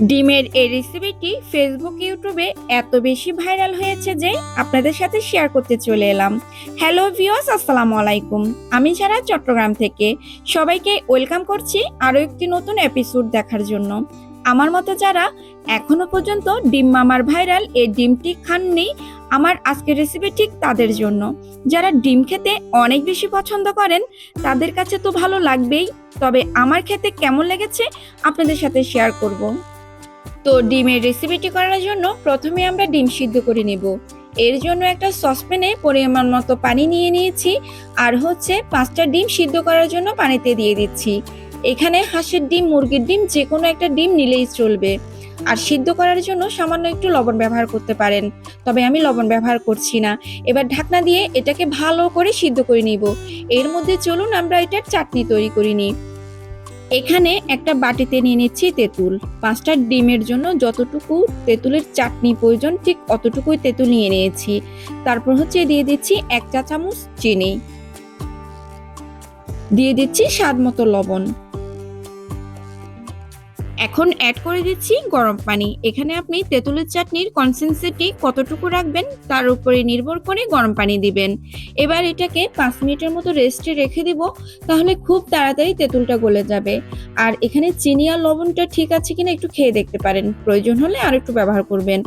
ডিমের এই রেসিপিটি ফেসবুক ইউটিউবে এত বেশি ভাইরাল হয়েছে যে আপনাদের সাথে শেয়ার করতে চলে এলাম। হ্যালো ভিওস আসসালামু আলাইকুম। আমি যারা চট্টগ্রাম থেকে। সবাইকে ওয়েলকাম করছি আরও একটি নতুন এপিসোড দেখার জন্য। আমার মতো যারা এখনও পর্যন্ত ডিম মামার ভাইরাল এই ডিমটি খাননি, আমার আজকের রেসিপি ঠিক তাদের জন্য। যারা ডিম খেতে অনেক বেশি পছন্দ করেন, তাদের কাছে তো ভালো লাগবেই, তবে আমার খেতে কেমন লেগেছে আপনাদের সাথে শেয়ার করব। তো ডিমের রেসিপিটি করার জন্য প্রথমে আমরা ডিম সিদ্ধ করে নেব। এর জন্য একটা সসপ্যানে পরিমাণ মতো পানি নিয়ে নিয়েছি আর হচ্ছে পাঁচটা ডিম সিদ্ধ করার জন্য পানিতে দিয়ে দিচ্ছি। এখানে হাঁসের ডিম, মুরগির ডিম যে কোনো একটা ডিম নিলেই চলবে। আর সিদ্ধ করার জন্য সামান্য একটু লবণ ব্যবহার করতে পারেন, তবে আমি লবণ ব্যবহার করছি না। এবার ঢাকনা দিয়ে এটাকে ভালো করে সিদ্ধ করে নিব। এর মধ্যে চলুন আমরা এটার চাটনি তৈরি করে নিই। এখানে একটা বাটিতে নিয়ে নিচ্ছি তেঁতুল। পাঁচটা ডিমের জন্য যতটুকু তেঁতুলের চাটনি প্রয়োজন, ঠিক অতটুকুই তেঁতুল নিয়ে নিয়েছি। তারপর হচ্ছে দিয়ে দিচ্ছি এক চা চামচ চিনি। দিয়ে দিচ্ছি স্বাদ মতো লবণ। এখন অ্যাড করে দিচ্ছি গরম পানি। এখানে আপনি তেঁতুলের চাটনির কনসেন্সিটি কতটুকু রাখবেন তার উপরে নির্ভর করে গরম পানি দিবেন। এবার এটাকে পাঁচ মিনিটের মতো রেস্টে রেখে দিব, তাহলে খুব তাড়াতাড়ি তেঁতুলটা গলে যাবে। আর এখানে চিনি আর লবণটা ঠিক আছে কিনা একটু খেয়ে দেখতে পারেন, প্রয়োজন হলে আর একটু ব্যবহার করবেন।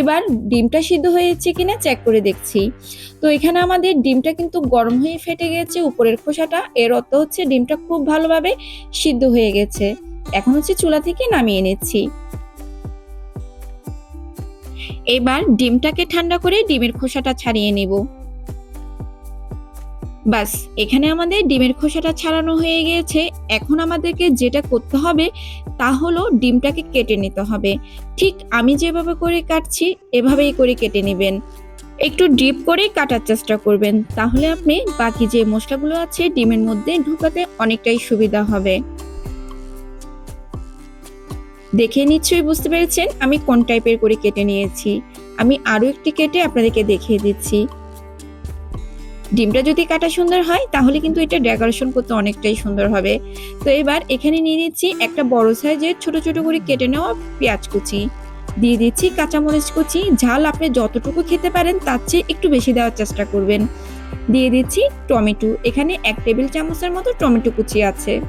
এবার ডিমটা সিদ্ধ হয়েছে কিনা চেক করে দেখছি। তো এখানে আমাদের ডিমটা কিন্তু গরম হয়ে ফেটে গেছে, উপরের খোসাটা, এর অর্থ হচ্ছে ডিমটা খুব ভালোভাবে সিদ্ধ হয়ে গেছে। এখন হচ্ছে চুলা থেকে নামিয়ে নিচ্ছি। এবার ডিমটাকে ঠান্ডা করে ডিমের খোসাটা ছাড়িয়ে নেব। বাস, এখানে আমাদের ডিমের খোসাটা ছাড়ানো হয়ে গিয়েছে। এখন আমাদেরকে যেটা করতে হবে তা হলো ডিমটাকে কেটে নিতে হবে। ঠিক আমি যেভাবে করে কাটছি, এভাবেই করে কেটে নেবেন। একটু ডিপ করে কাটার চেষ্টা করবেন, তাহলে আপনি বাকি যে মশলাগুলো আছে ডিমের মধ্যে ঢুকাতে অনেকটাই সুবিধা হবে। দেখে নিশ্চয়ই বুঝতে পেরেছেন আমি কোন টাইপের করে কেটে নিয়েছি। আমি আরও একটি কেটে আপনাদেরকে দেখিয়ে দিচ্ছি। ডিমটা যদি কাটা সুন্দর হয়, তাহলে কিন্তু এটা ডেকোরেশন করতে অনেকটাই সুন্দর হবে। তো এবার এখানে নিয়ে নিচ্ছি একটা বড় সাইজের ছোট ছোট করে কেটে নেওয়া পেঁয়াজ কুচি। দিয়ে দিচ্ছি কাঁচামরিচ কুচি। ঝাল আপনি যতটুকু খেতে পারেন, তার চেয়ে একটু বেশি দেওয়ার চেষ্টা করবেন। দিয়ে দিচ্ছি টমেটো। এখানে এক টেবিল চামচের মতো টমেটো কুচি আছে।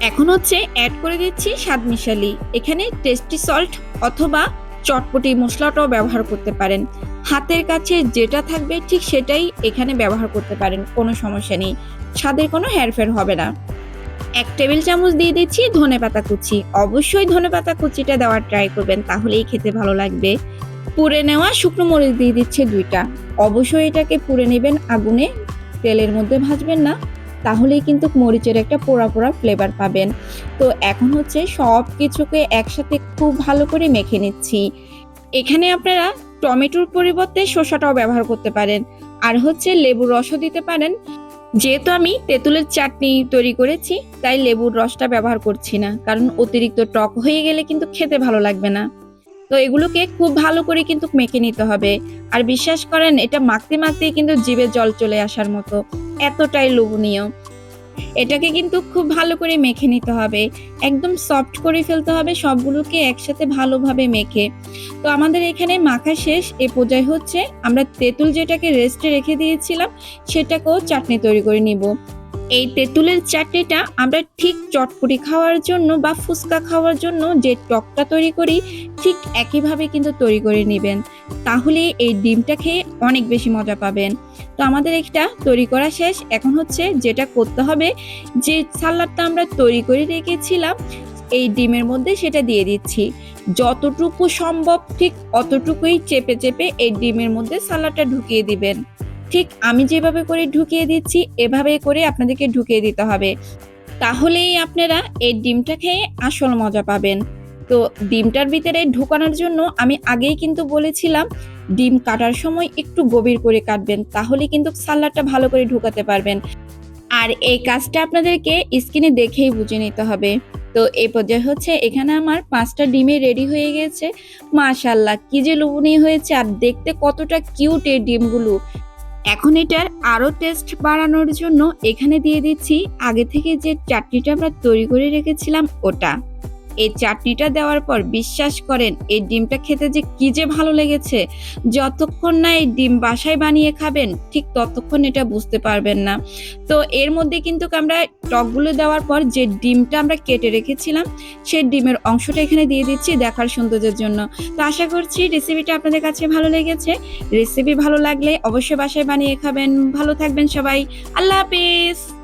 এখন হচ্ছে অ্যাড করে দিচ্ছি স্বাদ মিশালি। এখানে টেস্টি সল্ট অথবা চটপটি মশলাটাও ব্যবহার করতে পারেন। হাতের কাছে যেটা থাকবে ঠিক সেটাই এখানে ব্যবহার করতে পারেন, কোনো সমস্যা নেই। স্বাদের কোনো হেরফের হবে না। এক টেবিল চামচ দিয়ে দিচ্ছি ধনে পাতা কুচি। অবশ্যই ধনে পাতা কুচিটা দেওয়ার ট্রাই করবেন, তাহলেই খেতে ভালো লাগবে। পুড়ে নেওয়া শুকনো মরিচ দিয়ে দিচ্ছে দুইটা। অবশ্যই এটাকে পুড়ে নেবেন, আগুনে তেলের মধ্যে ভাজবেন না। তাহলেই কিন্তু মরিচের একটা পোড়া পোড়া ফ্লেভার পাবেন। তো এখন হচ্ছে সব কিছুকে একসাথে খুব ভালো করে মেখে নিচ্ছি। এখানে আপনারা টমেটোর পরিবর্তে শসাটাও ব্যবহার করতে পারেন। আর হচ্ছে লেবুর রসও দিতে পারেন। যেহেতু আমি তেঁতুলের চাটনি তৈরি করেছি, তাই লেবুর রসটা ব্যবহার করছি না। কারণ অতিরিক্ত টক হয়ে গেলে কিন্তু খেতে ভালো লাগবে না। তো এগুলোকে খুব ভালো করে কিন্তু মেখে নিতে হবে। আর বিশ্বাস করেন, এটা মাখতে মাখতেই কিন্তু জিভে জল চলে আসার মতো। এতটাই লোভনীয়। এটাকে কিন্তু খুব ভালো করে মেখে নিতে হবে। একদম সফট করে ফেলতে হবে, সবগুলোকে একসাথে ভালোভাবে মেখে। তো আমাদের এখানে মাখা শেষ, এ পর্যায় হচ্ছে আমরা তেঁতুল যেটাকে রেস্টে রেখে দিয়েছিলাম, সেটাকেও চাটনি তৈরি করে নিব। এই তেঁতুলের চাটনিটা আমরা ঠিক চটপটি খাওয়ার জন্য বা ফুচকা খাওয়ার জন্য যে টকটা তৈরি করি, ঠিক একইভাবে কিন্তু তৈরি করে নেবেন। তাহলে এই ডিমটা খেয়ে অনেক বেশি মজা পাবেন। তো আমাদের এটা তৈরি করা শেষ। এখন হচ্ছে যেটা করতে হবে, যে সালাডটা আমরা তৈরি করে রেখেছিলাম, এই ডিমের মধ্যে সেটা দিয়ে দিচ্ছি। যতটুকু সম্ভব ঠিক অতটুকুই চেপে চেপে এই ডিমের মধ্যে সালাডটা ঢুকিয়ে দিবেন। ঠিক আমি যেভাবে করে ঢুকিয়ে দিচ্ছি, এভাবে করে আপনাদেরকে ঢুকিয়ে দিতে হবে। তাহলেই আপনারা এই ডিমটা খেয়ে আসল মজা পাবেন। তো ডিমটার ভিতরে ঢুকানোর জন্য আমি আগেই কিন্তু বলেছিলাম, ডিম কাটার সময় একটু গভীর করে কাটবেন, তাহলে কিন্তু সালাডটা ভালো করে ঢুকাতে পারবেন। আর এই কাজটা আপনাদেরকে স্কিনে দেখেই বুঝে নিতে হবে। তো এই পর্যায়ে হচ্ছে এখানে আমার পাঁচটা ডিমে রেডি হয়ে গেছে। মাশাল্লাহ কি যে লোভনীয় হয়েছে, আর দেখতে কতটা কিউট এই ডিমগুলো। এখন এটার আরও টেস্ট বাড়ানোর জন্য এখানে দিয়ে দিচ্ছি, আগে থেকে যে চাটনিটা আমরা তৈরি করে রেখেছিলাম ওটা। এই চাটনিটা দেওয়ার পর বিশ্বাস করেন, এই ডিমটা খেতে যে কি যে ভালো লেগেছে। যতক্ষণ না এই ডিম বাসায় বানিয়ে খাবেন, ঠিক ততক্ষণ এটা বুঝতে পারবেন না। তো এর মধ্যে কিন্তু আমরা টকগুলো দেওয়ার পর যে ডিমটা আমরা কেটে রেখেছিলাম, সেই ডিমের অংশটা এখানে দিয়ে দিচ্ছি দেখার সৌন্দর্যের জন্য। তো আশা করছি রেসিপিটা আপনাদের কাছে ভালো লেগেছে। রেসিপি ভালো লাগলে অবশ্যই বাসায় বানিয়ে খাবেন। ভালো থাকবেন সবাই। আল্লাহ হাফিজ।